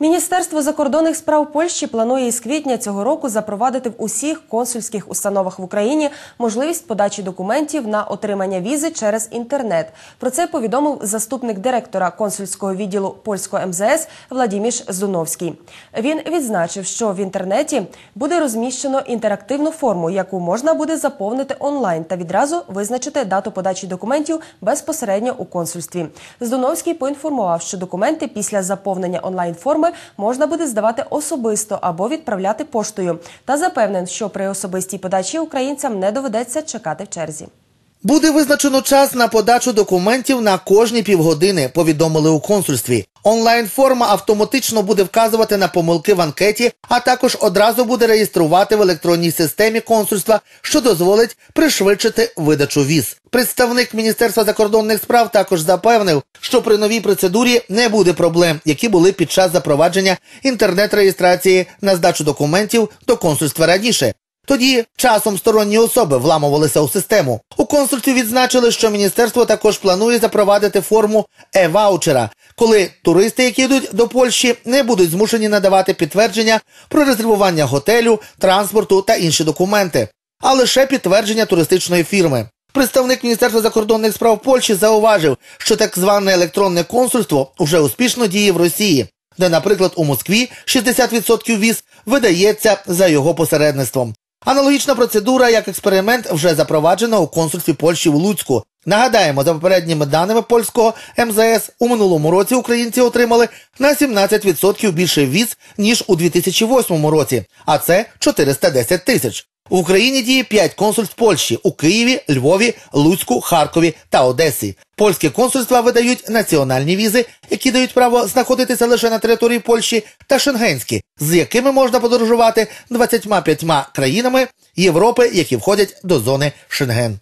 Міністерство закордонних справ Польщі планує із квітня цього року запровадити в усіх консульських установах в Україні можливість подачі документів на отримання візи через інтернет. Про це повідомив заступник директора консульського відділу польського МЗС Владіміш Зуновський. Він відзначив, що в інтернеті буде розміщено інтерактивну форму, яку можна буде заповнити онлайн та відразу визначити дату подачі документів безпосередньо у консульстві. Здуновський поінформував, що документи після заповнення онлайн форми можна буде здавати особисто або відправляти поштою. Та запевнен, що при особистій подачі українцям не доведеться чекати в черзі. Буде визначено час на подачу документів на кожні півгодини, повідомили у консульстві. Онлайн-форма автоматично буде вказувати на помилки в анкеті, а також одразу буде реєструвати в електронній системі консульства, що дозволить пришвидшити видачу віз. Представник Міністерства закордонних справ також запевнив, що при новій процедурі не буде проблем, які були під час запровадження інтернет-реєстрації на здачу документів до консульства раніше. Тоді часом сторонні особи вламувалися у систему. У консульстві відзначили, що міністерство також планує запровадити форму е-ваучера, коли туристи, які йдуть до Польщі, не будуть змушені надавати підтвердження про резервування готелю, транспорту та інші документи, а лише підтвердження туристичної фірми. Представник Міністерства закордонних справ Польщі зауважив, що так зване електронне консульство вже успішно діє в Росії, де, наприклад, у Москві 60% віз видається за його посередництвом. Аналогічна процедура як експеримент вже запроваджена у консульстві Польщі в Луцьку. Нагадаємо, за попередніми даними польського МЗС у минулому році українці отримали на 17% більше віз ніж у 2008 році, а це 410 тисяч. В Україні діє 5 консульств Польщі у Києві, Львові, Луцьку, Харкові та Одесі. Польські консульства видають національні візи, які дають право знаходитися лише на території Польщі, та шенгенські, з якими можна подорожувати 25 країнами Європи, які входять до зони Шенген.